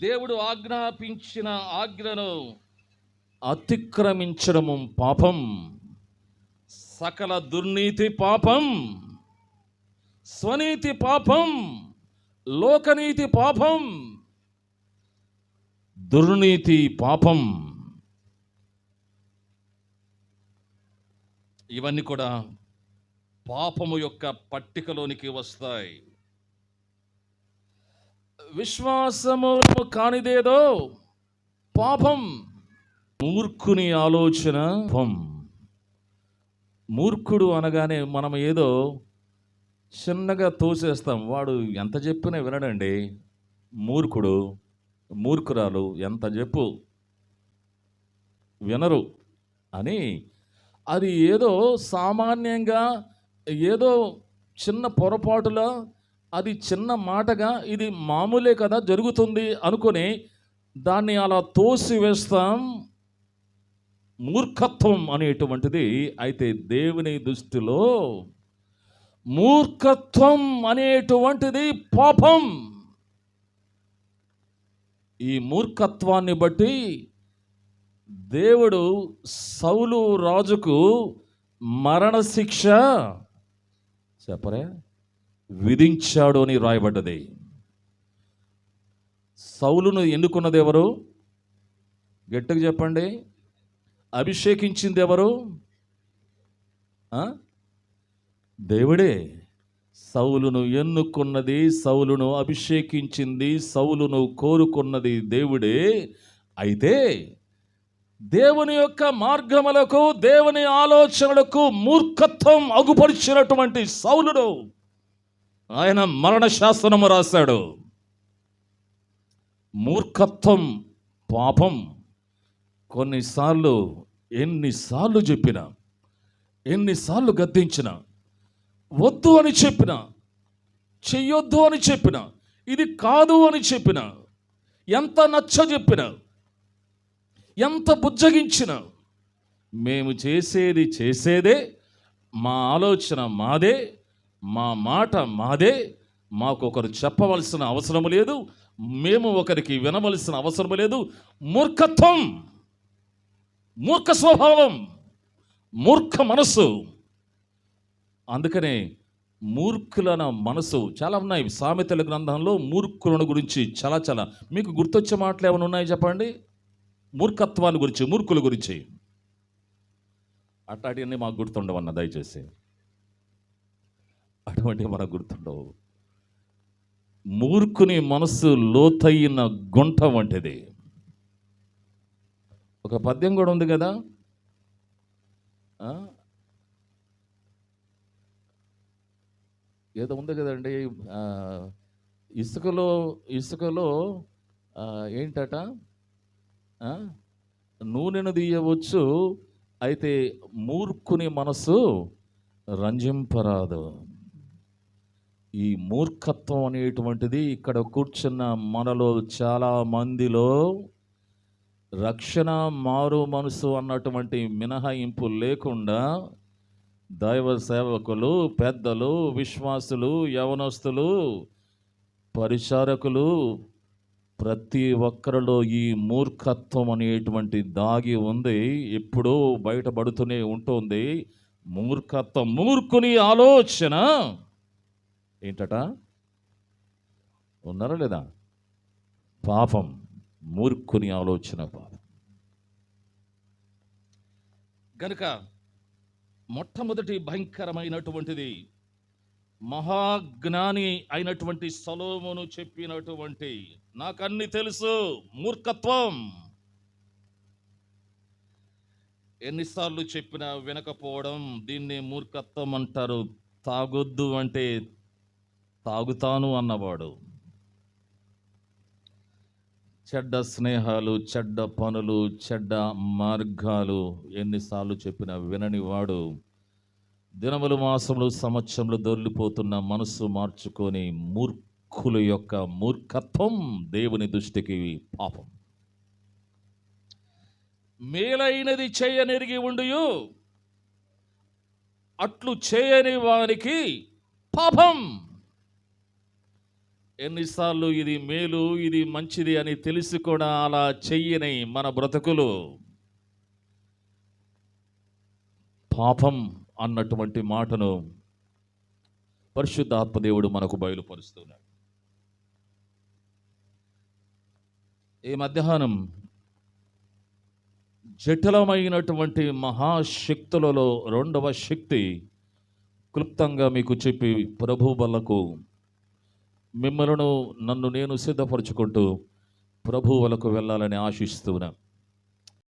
దేవుడు ఆజ్ఞాపించిన ఆజ్ఞను అతిక్రమించడము పాపం. సకల దుర్నీతి పాపం. స్వనీతి పాపం. లోకనీతి పాపం. దుర్నీతి పాపం. ఇవన్నీ కూడా పాపము యొక్క పట్టికలోనికి వస్తాయి. విశ్వాసము కానిదేదో పాపం. మూర్ఖుని ఆలోచన పం మూర్ఖుడు అనగానే మనం ఏదో చిన్నగా తోసేస్తాం. వాడు ఎంత చెప్పినా వినడండి. మూర్ఖుడు మూర్ఖురాలు ఎంత చెప్పు? వినరు అని అది ఏదో సామాన్యంగా ఏదో చిన్న పొరపాటులో అది చిన్న మాటగా ఇది మామూలే కదా జరుగుతుంది అనుకొని దాన్ని అలా తోసివేస్తాం. మూర్ఖత్వం అనేటువంటిది అయితే దేవుని దృష్టిలో మూర్ఖత్వం అనేటువంటిది పాపం. ఈ మూర్ఖత్వాన్ని బట్టి దేవుడు సౌలు రాజుకు మరణశిక్ష చెప్పరే? విధించాడు అని రాయబడ్డది. సౌలును ఎన్నుకున్నది ఎవరు? గట్టిగా చెప్పండి. అభిషేకించింది ఎవరు దేవుడే. సౌలును ఎన్నుకున్నది సౌలును అభిషేకించింది సౌలును కోరుకున్నది దేవుడే. అయితే దేవుని యొక్క మార్గములకు దేవుని ఆలోచనలకు మూర్ఖత్వం అగుపరిచినటువంటి సౌలుడు ఆయన మరణ శాసనము రాశాడు. మూర్ఖత్వం పాపం కొన్నిసార్లు ఎన్నిసార్లు చెప్పిన ఎన్నిసార్లు గద్దించిన వద్దు అని చెప్పిన చెయ్యొద్దు అని చెప్పిన ఇది కాదు అని చెప్పిన ఎంత నచ్చ చెప్పిన ఎంత బుజ్జగించిన మేము చేసేది చేసేదే మా ఆలోచన మాదే మా మాట మాదే మాకు ఒకరు చెప్పవలసిన అవసరం లేదు మేము ఒకరికి వినవలసిన అవసరం లేదు. మూర్ఖత్వం మూర్ఖ స్వభావం మూర్ఖ మనస్సు. అందుకనే మూర్ఖులన మనసు చాలా ఉన్నాయి. సామెతల గ్రంథంలో మూర్ఖులను గురించి చాలా చాలా. మీకు గుర్తొచ్చే మాటలు ఏమైనా ఉన్నాయి చెప్పండి? మూర్ఖత్వాన్ని గురించి మూర్ఖుల గురించి. అట్లాంటివన్నీ మాకు గుర్తుండవన్న దయచేసి. అటువంటివి మనకు గుర్తుండవు. మూర్ఖుని మనస్సు లోతైన గుంట వంటిది. ఒక పద్యం కూడా ఉంది కదా? ఏదో ఉంది కదండి ఇసుకలో ఇసుకలో ఏంటట? నూనెను తీయవచ్చు అయితే మూర్ఖుని మనసు రంజింపరాదు. ఈ మూర్ఖత్వం అనేటువంటిది ఇక్కడ కూర్చున్న మనలో చాలా మందిలో రక్షణ మారు మనసు అన్నటువంటి మినహాయింపు లేకుండా దైవ సేవకులు పెద్దలు విశ్వాసులు యవనస్తులు పరిచారకులు ప్రతి ఒక్కరిలో ఈ మూర్ఖత్వం అనేటువంటి దాగి ఉంది. ఎప్పుడూ బయటపడుతూనే ఉంటుంది. మూర్ఖత్వం మూర్ఖుని ఆలోచన ఏంటట? ఉన్నారా లేదా? పాపం మూర్ఖుని ఆలోచన పాపం గనుక మొట్టమొదటి భయంకరమైనటువంటిది మహాజ్ఞాని అయినటువంటి సలోమును చెప్పినటువంటి నాకన్ని తెలుసు మూర్ఖత్వం. ఎన్నిసార్లు చెప్పినా వినకపోవడం దీన్ని మూర్ఖత్వం అంటారు. తాగొద్దు అంటే తాగుతాను అన్నవాడు. చెడ్డ స్నేహాలు చెడ్డ పనులు చెడ్డ మార్గాలు ఎన్నిసార్లు చెప్పినా విననివాడు దినములు మాసములు సంవత్సరములు దొరిలిపోతున్న మనస్సు మార్చుకొని మూర్ఖుల యొక్క మూర్ఖత్వం దేవుని దృష్టికి పాపం. మేలైనది చేయనెరిగి ఉండియు. అట్లు చేయని వారికి పాపం. ఎన్నిసార్లు ఇది మేలు ఇది మంచిది అని తెలిసి కూడా అలా చెయ్యని మన బ్రతుకులు. పాపం అన్నటువంటి మాటను పరిశుద్ధాత్మదేవుడు మనకు బయలుపరుస్తున్నాడు. ఈ మధ్యాహ్నం జటిలమైనటువంటి మహాశక్తులలో రెండవ శక్తి క్లుప్తంగా మీకు చెప్పి ప్రభుబలకు మిమ్మలను నన్ను నేను సిద్ధపరచుకుంటూ ప్రభు వలకు వెళ్ళాలని ఆశిస్తున్నా